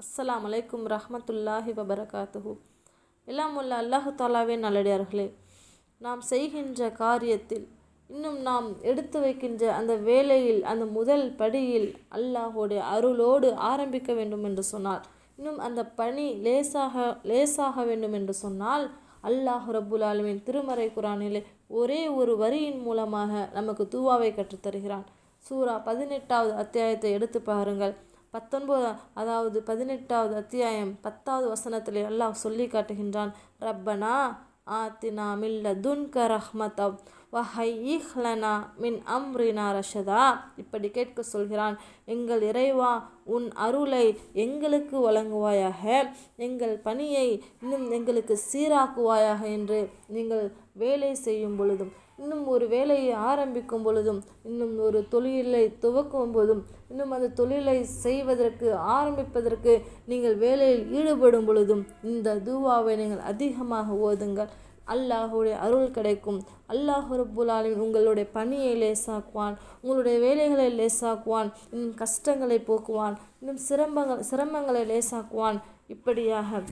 அஸ்லாம் அலைக்கும் ரஹமத்துல்லாஹி வபரகாத்துஹு. எல்லாம் உள்ள அல்லாஹு தாலாவே நல்லடியார்களே நாம் செய்கின்ற காரியத்தில் இன்னும் நாம் எடுத்து வைக்கின்ற அந்த வேலையில் அந்த முதல் படியில் அல்லாஹோடைய அருளோடு ஆரம்பிக்க வேண்டும் என்று சொன்னார். இன்னும் அந்த பணி லேசாக லேசாக வேண்டும் என்று சொன்னால் அல்லாஹ் ரபுல் ஆலமின் திருமறை குரானிலே ஒரே ஒரு வரியின் மூலமாக நமக்கு தூவாவை கற்றுத்தருகிறான். சூரா பதினெட்டாவது அத்தியாயத்தை எடுத்து பாருங்கள். பத்தொன்பது அதாவது பதினெட்டாவது அத்தியாயம் பத்தாவது வசனத்தில் அல்லாஹ் சொல்லி காட்டுகின்றான். ரப்பனா ஆத்தினா மில்ல துன்க ரஹ்மதவ் வஹையிஹ்லனா மின் அம்ரினா ரஷதா? இப்படி கேட்க சொல்கிறான். எங்கள் இறைவா உன் அருளை எங்களுக்கு வழங்குவாயாக. எங்கள் பணியை இன்னும் எங்களுக்கு சீராக்குவாயாக என்று நீங்கள் வேலை செய்யும் பொழுதும் இன்னும் ஒரு வேலையை ஆரம்பிக்கும் பொழுதும் இன்னும் ஒரு தொழிலை துவக்கும் போதும் இன்னும் அந்த தொழிலை செய்வதற்கு ஆரம்பிப்பதற்கு நீங்கள் வேலையில் ஈடுபடும் பொழுதும் இந்த தூவாவை நீங்கள் அதிகமாக ஓதுங்கள். அல்லாஹுடைய அருள் கிடைக்கும். அல்லாஹ் ரப்புல் உங்களுடைய பணியை லேசாக்குவான். உங்களுடைய வேலைகளை லேசாக்குவான். இன்னும் கஷ்டங்களை போக்குவான். இன்னும் சிரமங்கள் சிரமங்களை லேசாக்குவான். இப்படியாக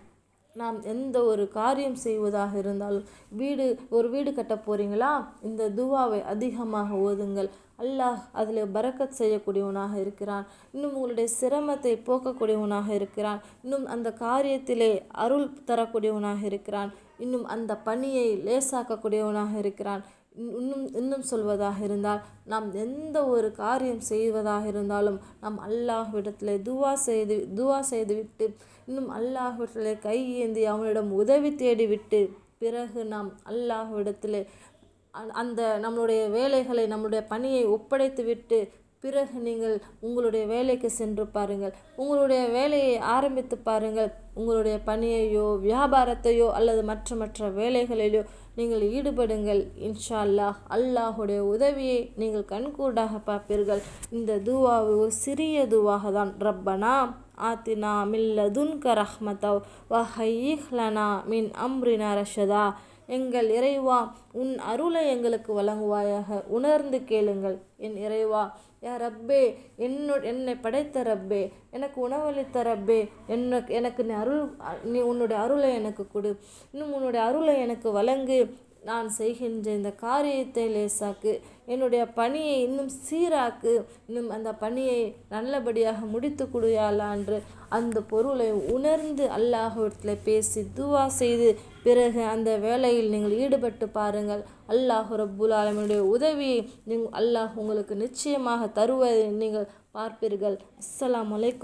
நாம் எந்த ஒரு காரியம் செய்வதாக இருந்தாலும் வீடு ஒரு வீடு கட்ட போகிறீங்களா இந்த துவாவை அதிகமாக ஓதுங்கள். அல்லாஹ் அதில் பறக்கத் செய்யக்கூடியவனாக இருக்கிறான். இன்னும் உங்களுடைய சிரமத்தை போக்கக்கூடியவனாக இருக்கிறான். இன்னும் அந்த காரியத்திலே அருள் தரக்கூடியவனாக இருக்கிறான். இன்னும் அந்த பணியை லேசாக்கக்கூடியவனாக இருக்கிறான். இன்னும் இன்னும் சொல்வதாக இருந்தால் நாம் எந்த ஒரு காரியம் செய்வதாக இருந்தாலும் நாம் அல்லாஹ்விடத்தில் துவா செய்து துவா செய்துவிட்டு இன்னும் அல்லாஹ்விடத்தில் கை ஏந்தி அவனிடம் உதவி தேடிவிட்டு பிறகு நாம் அல்லாஹ்விடத்தில் அந்த நம்மளுடைய வேலைகளை நம்முடைய பணியை ஒப்படைத்து விட்டு பிறகு நீங்கள் உங்களுடைய வேலைக்கு சென்று பாருங்கள். உங்களுடைய வேலையை ஆரம்பித்து பாருங்கள். உங்களுடைய பணியையோ வியாபாரத்தையோ அல்லது மற்ற மற்ற வேலைகளிலோ நீங்கள் ஈடுபடுங்கள். இன்ஷா அல்லாஹ் அல்லாஹுடைய உதவியை நீங்கள் கண்கூடாக பார்ப்பீர்கள். இந்த துவாவு ஒரு சிறிய துவாக தான். ரப்பனா ஆத்தினா மில்லதுன்க ரஹ்மதவ் வஹையிஹ்லனா மின் அம்ரினா ரஷதா. எங்கள் இறைவா உன் அருளை எங்களுக்கு வழங்குவாயாக. உணர்ந்து கேளுங்கள். என் இறைவா யா ரப்பே என்னோ என்னை படைத்த ரப்பே எனக்கு உணவளித்த ரப்பே எனக்கு எனக்கு நீ அருள் நீ உன்னுடைய அருளை எனக்கு கொடு. இன்னும் உன்னுடைய அருளை எனக்கு வழங்கு. நான் செய்கின்ற இந்த காரியத்தை லேசாக்கு. என்னுடைய பணியை இன்னும் சீராக்கு. இன்னும் அந்த பணியை நல்லபடியாக முடித்து கொடுயாலா என்று அந்த பொருளை உணர்ந்து அல்லாஹிடத்தில் பேசி துவா செய்து பிறகு அந்த வேலையில் நீங்கள் ஈடுபட்டு பாருங்கள். அல்லாஹ் ரப்புல் ஆலமினுடைய உதவியை நீங்கள் அல்லாஹ் உங்களுக்கு நிச்சயமாக தருவதை நீங்கள் பார்ப்பீர்கள். அஸ்லாம் வலைக்கும்